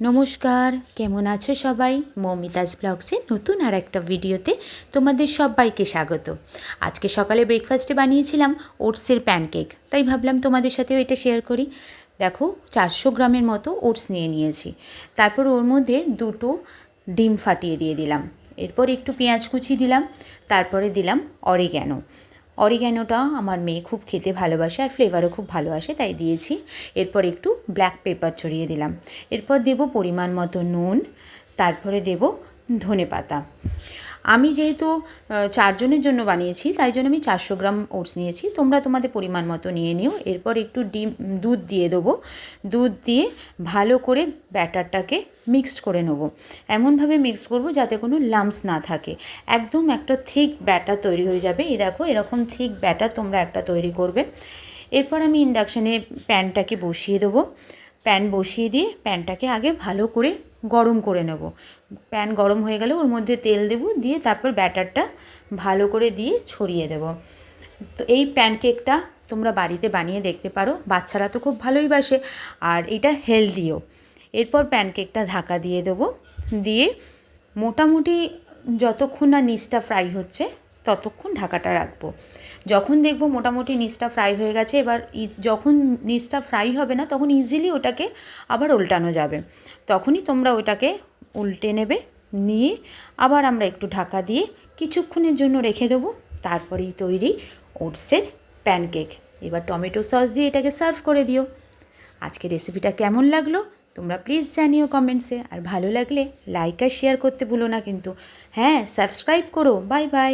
নমস্কার, কেমন আছো সবাই? মৌমিতাজ ব্লগসে নতুন আর একটা ভিডিওতে তোমাদের সবাইকে স্বাগত। আজকে সকালে ব্রেকফাস্টে বানিয়েছিলাম ওটসের প্যানকেক তাই ভাবলাম তোমাদের সাথেও এটা শেয়ার করি। দেখো, চারশো গ্রামের মতো ওটস নিয়ে নিয়েছি। তারপর ওর মধ্যে দুটো ডিম ফাটিয়ে দিয়ে দিলাম। এরপর একটু পেঁয়াজ কুচি দিলাম, তারপরে দিলাম অরিগ্যানো অরিগ্যানোটা আমার মেয়ে খুব খেতে ভালোবাসে আর ফ্লেভারও খুব ভালো আসে, তাই দিয়েছি। এরপর একটু ব্ল্যাক পেপার ছড়িয়ে দিলাম। এরপর দেব পরিমাণ মতো নুন, তারপরে দেব ধনে পাতা। আমি যেহেতু চারজনের জন্য বানিয়েছি, তাই জন্য আমি চারশো গ্রাম ওটস নিয়েছি। তোমরা তোমাদের পরিমাণ মতো নিয়ে নিও। এরপর একটু ডিম, দুধ দিয়ে দেবো। দুধ দিয়ে ভালো করে ব্যাটারটাকে মিক্সড করে নেব। এমনভাবে মিক্সড করব যাতে কোনো লাম্পস না থাকে। একদম একটা থিক ব্যাটার তৈরি হয়ে যাবে। এই দেখো, এরকম থিক ব্যাটার তোমরা একটা তৈরি করবে। এরপর আমি ইন্ডাকশানে প্যানটাকে বসিয়ে দেবো। প্যান বসিয়ে দিয়ে প্যানটাকে আগে ভালো করে গরম করে নেব। প্যান গরম হয়ে গেলে ওর মধ্যে তেল দেব, দিয়ে তারপর ব্যাটারটা ভালো করে দিয়ে ছড়িয়ে দেব। তো এই প্যানকেকটা তোমরা বাড়িতে বানিয়ে দেখতে পারো, বাচ্চারা তো খুব ভালোই বাসে, আর এটা হেলদিও এরপর প্যানকেকটা ঢাকা দিয়ে দেবো, দিয়ে মোটামুটি যতক্ষণ না নিচটা ফ্রাই হচ্ছে, ততক্ষণ ঢাকাটা রাখব। যখন দেখব মোটামুটি নিচটা ফ্রাই হয়ে গেছে, এবার যখন নিচটা ফ্রাই হবে না, তখন ইজিলি ওটাকে আবার উল্টানো যাবে। তখনই তোমরা ওটাকে উল্টে নেবে, নিয়ে আবার আমরা একটু ঢাকা দিয়ে কিছুক্ষণের জন্য রেখে দেবো, তারপরেই তৈরি ওটসের প্যানকেক এবার টমেটো সস দিয়ে এটাকে সার্ভ করে দিও। আজকে রেসিপিটা কেমন লাগল? তোমরা প্লিজ জানিও কমেন্টসে আর ভালো লাগলে লাইক আর শেয়ার করতে ভুলো না কিন্তু। হ্যাঁ সাবস্ক্রাইব করো। Bye bye